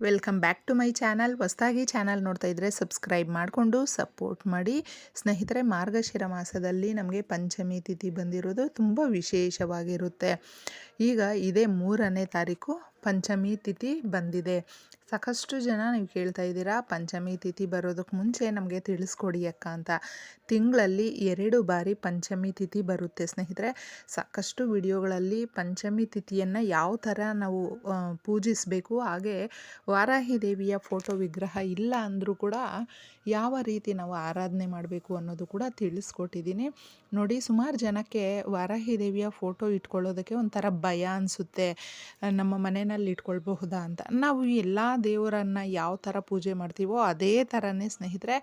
Welcome back to my channel. ಹೊಸದಾಗಿ channel ನೋಡ್ತಾ ಇದ್ದರೆ ಸಬ್ಸ್ಕ್ರೈಬ್ ಮಾಡಿಕೊಂಡು ಸಪೋರ್ಟ್ ಮಾಡಿ. ಸ್ನೇಹಿತರೆ, ಮಾರ್ಗಶಿರ ಮಾಸದಲ್ಲಿ ನಮಗೆ ಪಂಚಮಿ ತಿಥಿ ಬಂದಿರೋದು ತುಂಬ ವಿಶೇಷವಾಗಿರುತ್ತೆ. ಈಗ ಇದೇ ಮೂರನೇ ತಾರೀಕು. ಪಂಚಮಿ ತಿಥಿ ಬಂದಿದೆ. ಸಾಕಷ್ಟು ಜನ ನೀವು ಕೇಳ್ತಾ ಇದ್ದೀರಾ, ಪಂಚಮಿ ತಿಥಿ ಬರೋದಕ್ಕೆ ಮುಂಚೆ ನಮಗೆ ತಿಳಿಸ್ಕೊಡಿ ಅಕ್ಕ ಅಂತ. ತಿಂಗಳಲ್ಲಿ ಎರಡು ಬಾರಿ ಪಂಚಮಿ ತಿಥಿ ಬರುತ್ತೆ ಸ್ನೇಹಿತರೆ. ಸಾಕಷ್ಟು ವಿಡಿಯೋಗಳಲ್ಲಿ ಪಂಚಮಿ ತಿಥಿಯನ್ನು ಯಾವ ಥರ ನಾವು ಪೂಜಿಸಬೇಕು, ಹಾಗೆ ವಾರಾಹಿ ದೇವಿಯ ಫೋಟೋ ವಿಗ್ರಹ ಇಲ್ಲ ಅಂದರೂ ಕೂಡ ಯಾವ ರೀತಿ ನಾವು ಆರಾಧನೆ ಮಾಡಬೇಕು ಅನ್ನೋದು ಕೂಡ ತಿಳಿಸ್ಕೊಟ್ಟಿದ್ದೀನಿ. ನೋಡಿ, ಸುಮಾರು ಜನಕ್ಕೆ ವಾರಾಹಿ ದೇವಿಯ ಫೋಟೋ ಇಟ್ಕೊಳ್ಳೋದಕ್ಕೆ ಒಂಥರ ಭಯ ಅನಿಸುತ್ತೆ. ನಮ್ಮ ಮನೆಯಲ್ಲಿ ಇಟ್ಕೊಳ್ಬಹುದಾ ಅಂತ. ನಾವು ಎಲ್ಲ ದೇವರನ್ನು ಯಾವ ಥರ ಪೂಜೆ ಮಾಡ್ತೀವೋ ಅದೇ ಥರನೇ ಸ್ನೇಹಿತರೆ,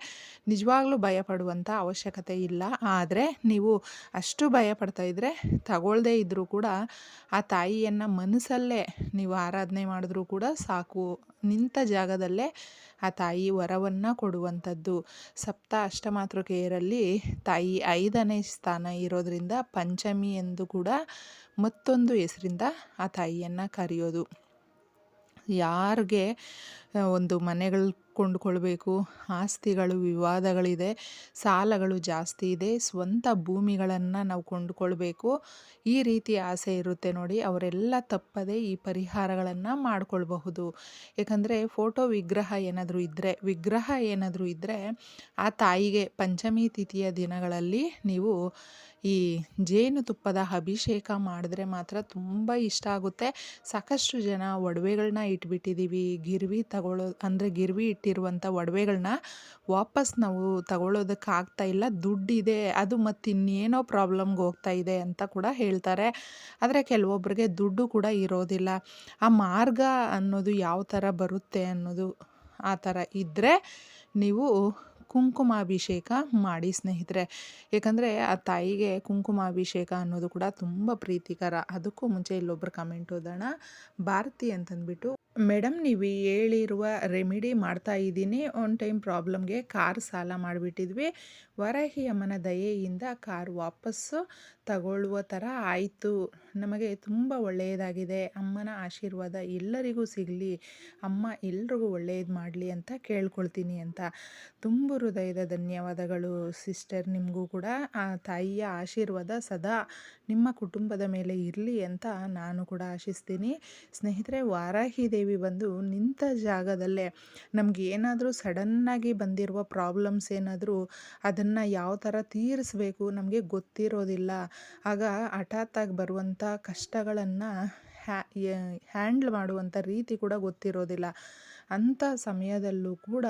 ನಿಜವಾಗ್ಲೂ ಭಯಪಡುವಂಥ ಅವಶ್ಯಕತೆ ಇಲ್ಲ. ಆದರೆ ನೀವು ಅಷ್ಟು ಭಯ ಪಡ್ತಾ ಇದ್ದರೆ ತಗೊಳ್ಳದೇ ಇದ್ದರೂ ಕೂಡ ಆ ತಾಯಿಯನ್ನು ಮನಸ್ಸಲ್ಲೇ ನೀವು ಆರಾಧನೆ ಮಾಡಿದ್ರೂ ಕೂಡ ಸಾಕು. ನಿಂತ ಜಾಗದಲ್ಲೇ ಆ ತಾಯಿ ವರವನ್ನು ಕೊಡುವಂಥದ್ದು. ಸಪ್ತ ಅಷ್ಟಮಾತೃಕೆಯರಲ್ಲಿ ತಾಯಿ ಐದನೇ ಸ್ಥಾನ ಇರೋದರಿಂದ ಪಂಚಮಿ ಎಂದು ಕೂಡ ಮತ್ತೊಂದು ಹೆಸರಿಂದ ಆ ತಾಯಿಯನ್ನು ಕರೆಯೋದು. ಯಾರಿಗೆ ಒಂದು ಮನೆಗಳು ಕೊಂಡ್ಕೊಳ್ಬೇಕು ಆಸ್ತಿಗಳು, ವಿವಾದಗಳಿದೆ. ಸಾಲಗಳು ಜಾಸ್ತಿ ಇದೆ. ಸ್ವಂತ ಭೂಮಿಗಳನ್ನು ನಾವು ಕೊಂಡುಕೊಳ್ಬೇಕು. ಈ ರೀತಿ ಆಸೆ ಇರುತ್ತೆ ನೋಡಿ. ಅವರೆಲ್ಲ ತಪ್ಪದೆ ಈ ಪರಿಹಾರಗಳನ್ನು ಮಾಡಿಕೊಳ್ಬಹುದು. ಏಕೆಂದರೆ ಫೋಟೋ ವಿಗ್ರಹ ಏನಾದರೂ ಇದ್ದರೆ ವಿಗ್ರಹ ಏನಾದರೂ ಇದ್ದರೆ ಆ ತಾಯಿಗೆ ಪಂಚಮಿ ತಿಥಿಯ ದಿನಗಳಲ್ಲಿ ನೀವು ಈ ಜೇನುತುಪ್ಪದ ಅಭಿಷೇಕ ಮಾಡಿದ್ರೆ ಮಾತ್ರ ತುಂಬ ಇಷ್ಟ ಆಗುತ್ತೆ. ಸಾಕಷ್ಟು ಜನ ಒಡವೆಗಳನ್ನ ಇಟ್ಬಿಟ್ಟಿದ್ದೀವಿ ಗಿರ್ವಿ ತಗೊಳ್ಳೋ ಅಂದರೆ ಗಿರ್ವಿ ಇಟ್ಟಿರುವಂಥ ಒಡವೆಗಳನ್ನ ವಾಪಸ್ ನಾವು ತಗೊಳ್ಳೋದಕ್ಕೆ ಆಗ್ತಾ ಇಲ್ಲ. ದುಡ್ಡಿದೆ, ಅದು ಮತ್ತಿನ್ನೇನೋ ಪ್ರಾಬ್ಲಮ್ಗೆ ಹೋಗ್ತಾ ಇದೆ ಅಂತ ಕೂಡ ಹೇಳ್ತಾರೆ. ಆದರೆ ಕೆಲವೊಬ್ಬರಿಗೆ ದುಡ್ಡು ಕೂಡ ಇರೋದಿಲ್ಲ. ಆ ಮಾರ್ಗ ಅನ್ನೋದು ಯಾವ ಥರ ಬರುತ್ತೆ ಅನ್ನೋದು ಆ ಥರ ಇದ್ದರೆ ನೀವು ಕುಂಕುಮಾಭಿಷೇಕ ಮಾಡಿ ಸ್ನೇಹಿತರೆ. ಏಕೆಂದರೆ ಆ ತಾಯಿಗೆ ಕುಂಕುಮಾಭಿಷೇಕ ಅನ್ನೋದು ಕೂಡ ತುಂಬ ಪ್ರೀತಿಕರ. ಅದಕ್ಕೂ ಮುಂಚೆ ಇಲ್ಲೊಬ್ರು ಕಮೆಂಟ್ ಓದೋಣ. ಭಾರತಿ ಅಂತಂದ್ಬಿಟ್ಟು ಮೇಡಮ್ ನೀವು ಹೇಳಿರುವ ರೆಮಿಡಿ ಮಾಡ್ತಾ ಇದ್ದೀನಿ. ಒನ್ ಟೈಮ್ ಪ್ರಾಬ್ಲಮ್ಗೆ ಕಾರ್ ಸಾಲ ಮಾಡಿಬಿಟ್ಟಿದ್ವಿ. ವರಹಿ ಅಮ್ಮನ ದಯೆಯಿಂದ ಕಾರ್ ವಾಪಸ್ಸು ತಗೊಳ್ಳುವ ಥರ ಆಯಿತು. ನಮಗೆ ತುಂಬ ಒಳ್ಳೆಯದಾಗಿದೆ. ಅಮ್ಮನ ಆಶೀರ್ವಾದ ಎಲ್ಲರಿಗೂ ಸಿಗಲಿ. ಅಮ್ಮ ಎಲ್ರಿಗೂ ಒಳ್ಳೆಯದು ಮಾಡಲಿ ಅಂತ ಕೇಳ್ಕೊಳ್ತೀನಿ ಅಂತ. ತುಂಬ ಹೃದಯದ ಧನ್ಯವಾದಗಳು ಸಿಸ್ಟರ್ ನಿಮಗೂ ಕೂಡ. ಆ ತಾಯಿಯ ಆಶೀರ್ವಾದ ಸದಾ ನಿಮ್ಮ ಕುಟುಂಬದ ಮೇಲೆ ಇರಲಿ ಅಂತ ನಾನು ಕೂಡ ಆಶಿಸ್ತೀನಿ. ಸ್ನೇಹಿತರೆ, ವಾರಾಹಿ ದೇವಿ ಬಂದು ನಿಂತ ಜಾಗದಲ್ಲೇ ನಮ್ಗೆ ಏನಾದರೂ ಸಡನ್ನಾಗಿ ಬಂದಿರುವ ಪ್ರಾಬ್ಲಮ್ಸ್ ಏನಾದರೂ ಅದನ್ನು ಯಾವ ಥರ ತೀರಿಸಬೇಕು ನಮಗೆ ಗೊತ್ತಿರೋದಿಲ್ಲ. ಆಗ ಹಠಾತ್ತಾಗಿ ಬರುವಂಥ ಕಷ್ಟಗಳನ್ನು ಹ್ಯಾ ಹ್ಯಾಂಡ್ಲ್ ಮಾಡುವಂಥ ರೀತಿ ಕೂಡ ಗೊತ್ತಿರೋದಿಲ್ಲ. ಅಂಥ ಸಮಯದಲ್ಲೂ ಕೂಡ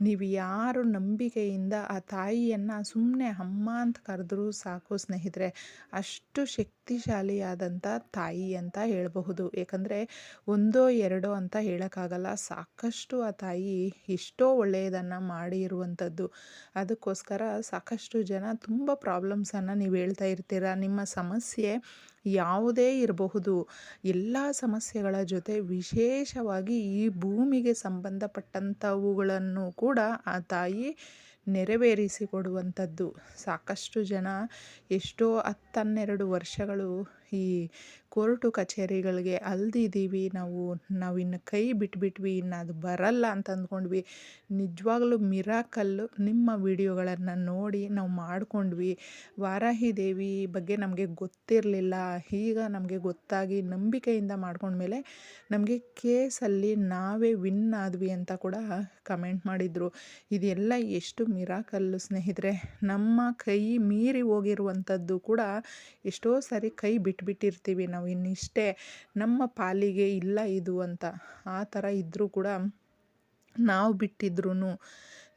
ನೀವು ಯಾರು ನಂಬಿಕೆಯಿಂದ ಆ ತಾಯಿಯನ್ನು ಸುಮ್ಮನೆ ಅಮ್ಮ ಅಂತ ಕರೆದ್ರೂ ಸಾಕು ಸ್ನೇಹಿತರೆ, ಅಷ್ಟು ಶಕ್ತಿಶಾಲಿಯಾದಂಥ ತಾಯಿ ಅಂತ ಹೇಳಬಹುದು. ಏಕೆಂದರೆ ಒಂದೋ ಎರಡೋ ಅಂತ ಹೇಳೋಕ್ಕಾಗಲ್ಲ, ಸಾಕಷ್ಟು ಆ ತಾಯಿ ಎಷ್ಟೋ ಒಳ್ಳೆಯದನ್ನು ಮಾಡಿರುವಂಥದ್ದು ಅದಕ್ಕೋಸ್ಕರ ಸಾಕಷ್ಟು ಜನ ತುಂಬ ಪ್ರಾಬ್ಲಮ್ಸನ್ನು ನೀವು ಹೇಳ್ತಾ ಇರ್ತೀರ? ನಿಮ್ಮ ಸಮಸ್ಯೆ ಯಾವುದೇ ಇರಬಹುದು. ಎಲ್ಲ ಸಮಸ್ಯೆಗಳ ಜೊತೆ ವಿಶೇಷವಾಗಿ ಈ ಭೂಮಿಗೆ ಸಂಬಂಧಪಟ್ಟಂಥವುಗಳನ್ನು ಕೂಡ ಆ ತಾಯಿ ನೆರವೇರಿಸಿಕೊಡುವಂಥದ್ದು. ಸಾಕಷ್ಟು ಜನ ಎಷ್ಟೋ ಹತ್ತನ್ನೆರಡು ವರ್ಷಗಳು ಈ ಕೋರ್ಟು ಕಚೇರಿಗಳಿಗೆ ಅಲ್ದಿದ್ದೀವಿ ನಾವು ನಾವು ಇನ್ನು ಕೈ ಬಿಟ್ಬಿಟ್ವಿ, ಇನ್ನು ಅದು ಬರಲ್ಲ ಅಂತ ಅಂದ್ಕೊಂಡ್ವಿ. ನಿಜವಾಗ್ಲೂ ಮಿರಾಕಲ್ಲು ನಿಮ್ಮ ವಿಡಿಯೋಗಳನ್ನು ನೋಡಿ ನಾವು ಮಾಡಿಕೊಂಡ್ವಿ. ವಾರಾಹಿ ದೇವಿ ಬಗ್ಗೆ ನಮಗೆ ಗೊತ್ತಿರಲಿಲ್ಲ. ಈಗ ನಮಗೆ ಗೊತ್ತಾಗಿ ನಂಬಿಕೆಯಿಂದ ಮಾಡ್ಕೊಂಡ್ಮೇಲೆ ನಮಗೆ ಕೇಸಲ್ಲಿ ನಾವೇ ವಿನ್ ಆದ್ವಿ ಅಂತ ಕೂಡ ಕಮೆಂಟ್ ಮಾಡಿದರು. ಇದೆಲ್ಲ ಎಷ್ಟು ಮಿರಾಕಲ್ಲು ಸ್ನೇಹಿತರೆ, ನಮ್ಮ ಕೈ ಮೀರಿ ಹೋಗಿರುವಂಥದ್ದು ಕೂಡ ಎಷ್ಟೋ ಸಾರಿ ಕೈ ಬಿಟ್ಬಿಟ್ಟಿರ್ತೀವಿ ನಾವು. ಇನ್ನಿಷ್ಟೇ ನಮ್ಮ ಪಾಲಿಗೆ ಇಲ್ಲ ಇದು ಅಂತ ಆ ಥರ ಇದ್ದರೂ ಕೂಡ ನಾವು ಬಿಟ್ಟಿದ್ರೂ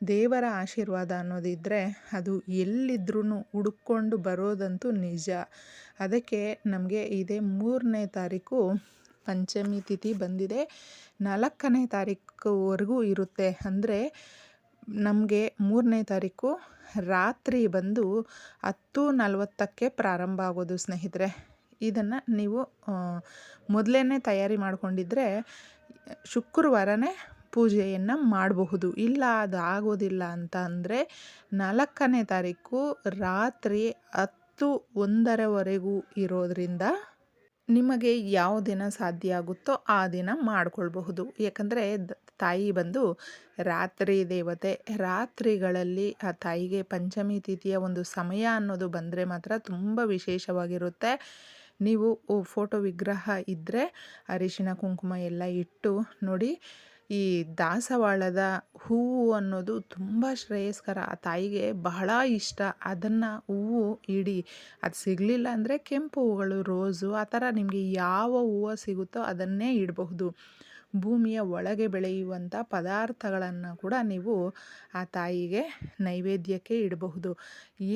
ದೇವರ ಆಶೀರ್ವಾದ ಅನ್ನೋದಿದ್ದರೆ ಅದು ಎಲ್ಲಿದ್ರೂ ಹುಡುಕೊಂಡು ಬರೋದಂತೂ ನಿಜ. ಅದಕ್ಕೆ ನಮಗೆ ಇದೇ ಮೂರನೇ ತಾರೀಕು ಪಂಚಮಿ ತಿಥಿ ಬಂದಿದೆ. ನಾಲ್ಕನೇ ತಾರೀಕುವರೆಗೂ ಇರುತ್ತೆ. ಅಂದರೆ ನಮಗೆ ಮೂರನೇ ತಾರೀಕು ರಾತ್ರಿ ಬಂದು ಹತ್ತು ನಲವತ್ತಕ್ಕೆ ಪ್ರಾರಂಭ ಆಗೋದು ಸ್ನೇಹಿತರೆ. ಇದನ್ನು ನೀವು ಮೊದಲೇ ತಯಾರಿ ಮಾಡಿಕೊಂಡಿದ್ರೆ ಶುಕ್ರವಾರನೇ ಪೂಜೆಯನ್ನು ಮಾಡಬಹುದು. ಇಲ್ಲ, ಅದು ಆಗೋದಿಲ್ಲ ಅಂತ ಅಂದರೆ ನಾಲ್ಕನೇ ತಾರೀಕು ರಾತ್ರಿ ಹತ್ತು ಒಂದರವರೆಗೂ ಇರೋದರಿಂದ ನಿಮಗೆ ಯಾವ ದಿನ ಸಾಧ್ಯ ಆಗುತ್ತೋ ಆ ದಿನ ಮಾಡಿಕೊಳ್ಬಹುದು. ಯಾಕಂದರೆ ತಾಯಿ ಬಂದು ರಾತ್ರಿ ದೇವತೆ, ರಾತ್ರಿಗಳಲ್ಲಿ ಆ ತಾಯಿಗೆ ಪಂಚಮಿ ತಿಥಿಯ ಒಂದು ಸಮಯ ಅನ್ನೋದು ಬಂದರೆ ಮಾತ್ರ ತುಂಬ ವಿಶೇಷವಾಗಿರುತ್ತೆ. ನೀವು ಫೋಟೋ ವಿಗ್ರಹ ಇದ್ದರೆ ಅರಿಶಿಣ, ಕುಂಕುಮ ಎಲ್ಲ ಇಟ್ಟು ನೋಡಿ, ಈ ದಾಸವಾಳದ ಹೂವು ಅನ್ನೋದು ತುಂಬ ಶ್ರೇಯಸ್ಕರ. ಆ ತಾಯಿಗೆ ಬಹಳ ಇಷ್ಟ. ಅದನ್ನು ಹೂವು ಇಡಿ. ಅದು ಸಿಗಲಿಲ್ಲ ಅಂದರೆ ಕೆಂಪು ಹೂಗಳು, ರೋಸು, ಆ ಥರ ನಿಮಗೆ ಯಾವ ಹೂವು ಸಿಗುತ್ತೋ ಅದನ್ನೇ ಇಡಬಹುದು. ಭೂಮಿಯ ಒಳಗೆ ಬೆಳೆಯುವಂಥ ಪದಾರ್ಥಗಳನ್ನು ಕೂಡ ನೀವು ಆ ತಾಯಿಗೆ ನೈವೇದ್ಯಕ್ಕೆ ಇಡಬಹುದು.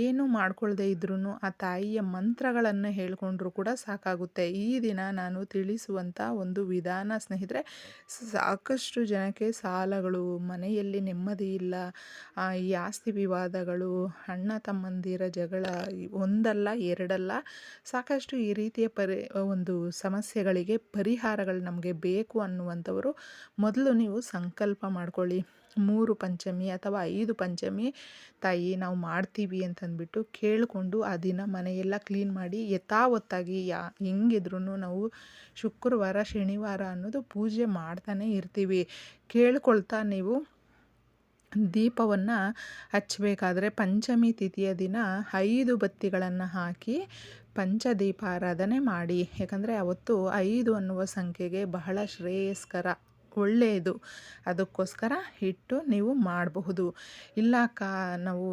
ಏನು ಮಾಡ್ಕೊಳ್ದೇ ಇದ್ರೂ ಆ ತಾಯಿಯ ಮಂತ್ರಗಳನ್ನು ಹೇಳ್ಕೊಂಡ್ರೂ ಕೂಡ ಸಾಕಾಗುತ್ತೆ. ಈ ದಿನ ನಾನು ತಿಳಿಸುವಂಥ ಒಂದು ವಿಧಾನ ಸ್ನೇಹಿತರೆ, ಸಾಕಷ್ಟು ಜನಕ್ಕೆ ಸಾಲಗಳು, ಮನೆಯಲ್ಲಿ ನೆಮ್ಮದಿ ಇಲ್ಲ ಈ ಆಸ್ತಿ ವಿವಾದಗಳು, ಅಣ್ಣ ತಮ್ಮಂದಿರ ಜಗಳ ಒಂದಲ್ಲ, ಎರಡಲ್ಲ, ಸಾಕಷ್ಟು ಈ ರೀತಿಯ ಪರಿ, ಒಂದು ಸಮಸ್ಯೆಗಳಿಗೆ ಪರಿಹಾರಗಳು ನಮಗೆ ಬೇಕು ಅನ್ನುವಂಥವರು ಮೊದಲು ನೀವು ಸಂಕಲ್ಪ ಮಾಡ್ಕೊಳ್ಳಿ. ಮೂರು ಪಂಚಮಿ ಅಥವಾ ಐದು ಪಂಚಮಿ ತಾಯಿ ನಾವು ಮಾಡ್ತೀವಿ ಅಂತಂದ್ಬಿಟ್ಟು ಕೇಳಿಕೊಂಡು ಆ ದಿನ ಮನೆಯೆಲ್ಲ ಕ್ಲೀನ್ ಮಾಡಿ ಯಥಾವತ್ತಾಗಿ ಯಾ ಹೆಂಗಿದ್ರೂ ನಾವು ಶುಕ್ರವಾರ, ಶನಿವಾರ ಅನ್ನೋದು ಪೂಜೆ ಮಾಡ್ತಾನೆ ಇರ್ತೀವಿ. ಕೇಳ್ಕೊಳ್ತಾ ನೀವು ದೀಪವನ್ನು ಹಚ್ಚಬೇಕಾದ್ರೆ ಪಂಚಮಿ ತಿಥಿಯ ದಿನ ಐದು ಬತ್ತಿಗಳನ್ನು ಹಾಕಿ ಪಂಚದೀಪಾರಾಧನೆ ಮಾಡಿ. ಯಾಕಂದರೆ ಅವತ್ತು ಐದು ಅನ್ನುವ ಸಂಖ್ಯೆಗೆ ಬಹಳ ಶ್ರೇಯಸ್ಕರ, ಒಳ್ಳೆಯದು. ಅದಕ್ಕೋಸ್ಕರ ಇಟ್ಟು ನೀವು ಮಾಡಬಹುದು. ಇಲ್ಲ ಕಾ ನಾವು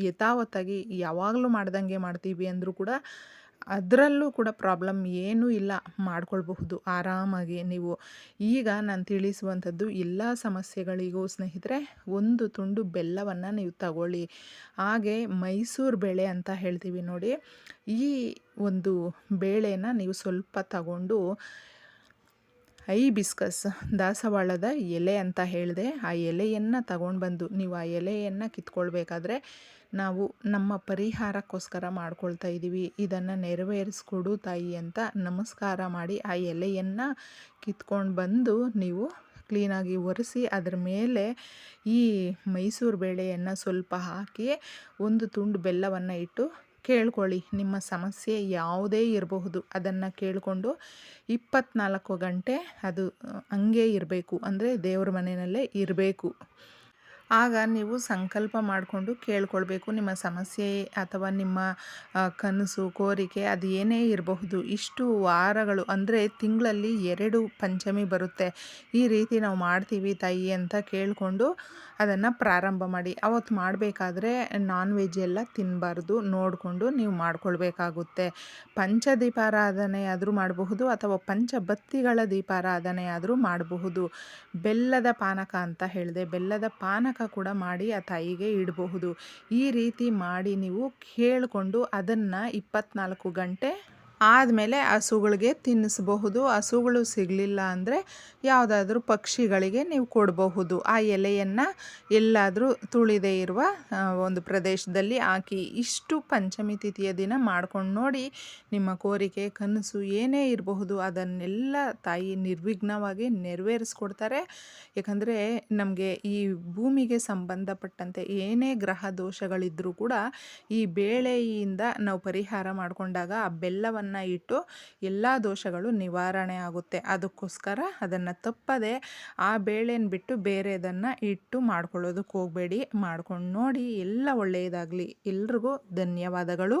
ಯಥಾವತ್ತಾಗಿ ಯಾವಾಗಲೂ ಮಾಡ್ದಂಗೆ ಮಾಡ್ತೀವಿ ಅಂದರೂ ಕೂಡ ಅದರಲ್ಲೂ ಕೂಡ ಪ್ರಾಬ್ಲಮ್ ಏನೂ ಇಲ್ಲ ಮಾಡ್ಕೊಳ್ಬಹುದು. ಆರಾಮಾಗಿ ನೀವು ಈಗ ನಾನು ತಿಳಿಸುವಂಥದ್ದು ಎಲ್ಲ ಸಮಸ್ಯೆಗಳಿಗೂ ಸ್ನೇಹಿತರೆ ಒಂದು ತುಂಡು ಬೆಲ್ಲವನ್ನು ನೀವು ತಗೊಳ್ಳಿ. ಹಾಗೆ ಮೈಸೂರು ಬೇಳೆ ಅಂತ ಹೇಳ್ತೀವಿ ನೋಡಿ. ಈ ಒಂದು ಬೇಳೆನ ನೀವು ಸ್ವಲ್ಪ ತಗೊಂಡು ಐ ಬಿಸ್ಕಸ್ ದಾಸವಾಳದ ಎಲೆ ಅಂತ ಹೇಳಿದೆ. ಆ ಎಲೆಯನ್ನು ತಗೊಂಡು ಬಂದು ನೀವು ಆ ಎಲೆಯನ್ನು ಕಿತ್ಕೊಳ್ಬೇಕಾದ್ರೆ ನಾವು ನಮ್ಮ ಪರಿಹಾರಕ್ಕೋಸ್ಕರ ಮಾಡ್ಕೊಳ್ತಾ ಇದ್ದೀವಿ ಇದನ್ನು ನೆರವೇರಿಸ್ಕೊಡು ತಾಯಿ ಅಂತ ನಮಸ್ಕಾರ ಮಾಡಿ ಆ ಎಲೆಯನ್ನು ಕಿತ್ಕೊಂಡು ಬಂದು ನೀವು ಕ್ಲೀನಾಗಿ ಒರೆಸಿ ಅದರ ಮೇಲೆ ಈ ಮೈಸೂರು ಬೇಳೆಯನ್ನು ಸ್ವಲ್ಪ ಹಾಕಿ ಒಂದು ತುಂಡು ಬೆಲ್ಲವನ್ನು ಇಟ್ಟು ಕೇಳ್ಕೊಳ್ಳಿ. ನಿಮ್ಮ ಸಮಸ್ಯೆ ಯಾವುದೇ ಇರಬಹುದು. ಅದನ್ನು ಕೇಳಿಕೊಂಡು ಇಪ್ಪತ್ನಾಲ್ಕು ಗಂಟೆ ಅದು ಹಂಗೆ ಇರಬೇಕು. ಅಂದರೆ ದೇವ್ರ ಮನೆಯಲ್ಲೇ ಇರಬೇಕು. ಆಗ ನೀವು ಸಂಕಲ್ಪ ಮಾಡಿಕೊಂಡು ಕೇಳ್ಕೊಳ್ಬೇಕು. ನಿಮ್ಮ ಸಮಸ್ಯೆ ಅಥವಾ ನಿಮ್ಮ ಕನಸು, ಕೋರಿಕೆ ಅದು ಏನೇ ಇರಬಹುದು. ಇಷ್ಟು ವಾರಗಳು ಅಂದರೆ ತಿಂಗಳಲ್ಲಿ ಎರಡು ಪಂಚಮಿ ಬರುತ್ತೆ. ಈ ರೀತಿ ನಾವು ಮಾಡ್ತೀವಿ ತಾಯಿ ಅಂತ ಕೇಳಿಕೊಂಡು ಅದನ್ನು ಪ್ರಾರಂಭ ಮಾಡಿ. ಅವತ್ತು ಮಾಡಬೇಕಾದ್ರೆ ನಾನ್ ವೆಜ್ ಎಲ್ಲ ತಿನ್ನಬಾರ್ದು ನೋಡಿಕೊಂಡು ನೀವು ಮಾಡ್ಕೊಳ್ಬೇಕಾಗುತ್ತೆ. ಪಂಚ ದೀಪಾರಾಧನೆ ಆದರೂ ಮಾಡಬಹುದು ಅಥವಾ ಪಂಚಬತ್ತಿಗಳ ದೀಪಾರಾಧನೆ ಆದರೂ ಮಾಡಬಹುದು. ಬೆಲ್ಲದ ಪಾನಕ ಅಂತ ಹೇಳಿದೆ. ಬೆಲ್ಲದ ಪಾನಕ ಕೂಡ ಮಾಡಿ ಆ ತಾಯಿಗೆ ಇಡಬಹುದು. ಈ ರೀತಿ ಮಾಡಿ ನೀವು ಕೇಳಿಕೊಂಡು ಅದನ್ನು ಇಪ್ಪತ್ನಾಲ್ಕು ಗಂಟೆ ಆದಮೇಲೆ ಹಸುಗಳಿಗೆ ತಿನ್ನಿಸಬಹುದು. ಹಸುಗಳು ಸಿಗಲಿಲ್ಲ ಅಂದರೆ ಯಾವುದಾದ್ರೂ ಪಕ್ಷಿಗಳಿಗೆ ನೀವು ಕೊಡಬಹುದು. ಆ ಎಲೆಯನ್ನು ಎಲ್ಲಾದರೂ ತುಳಿದೇ ಇರುವ ಒಂದು ಪ್ರದೇಶದಲ್ಲಿ ಹಾಕಿ ಇಷ್ಟು ಪಂಚಮಿ ತಿಥಿಯ ದಿನ ಮಾಡ್ಕೊಂಡು ನೋಡಿ ನಿಮ್ಮ ಕೋರಿಕೆ, ಕನಸು ಏನೇ ಇರಬಹುದು, ಅದನ್ನೆಲ್ಲ ತಾಯಿ ನಿರ್ವಿಘ್ನವಾಗಿ ನೆರವೇರಿಸ್ಕೊಡ್ತಾರೆ. ಯಾಕಂದರೆ ನಮಗೆ ಈ ಭೂಮಿಗೆ ಸಂಬಂಧಪಟ್ಟಂತೆ ಏನೇ ಗ್ರಹ ದೋಷಗಳಿದ್ದರೂ ಕೂಡ ಈ ಬೇಳೆಯಿಂದ ನಾವು ಪರಿಹಾರ ಮಾಡಿಕೊಂಡಾಗ ಆ ಬೆಲ್ಲವನ್ನು ಇಟ್ಟು ಎಲ್ಲ ದೋಷಗಳು ನಿವಾರಣೆ ಆಗುತ್ತೆ. ಅದಕ್ಕೋಸ್ಕರ ಅದನ್ನು ತಪ್ಪದೆ ಆ ಬೇಳೆನ ಬಿಟ್ಟು ಬೇರೆದನ್ನು ಇಟ್ಟು ಮಾಡ್ಕೊಳ್ಳೋದಕ್ಕೆ ಹೋಗಬೇಡಿ. ಮಾಡ್ಕೊಂಡು ನೋಡಿ ಎಲ್ಲ ಒಳ್ಳೆಯದಾಗಲಿ. ಎಲ್ರಿಗೂ ಧನ್ಯವಾದಗಳು.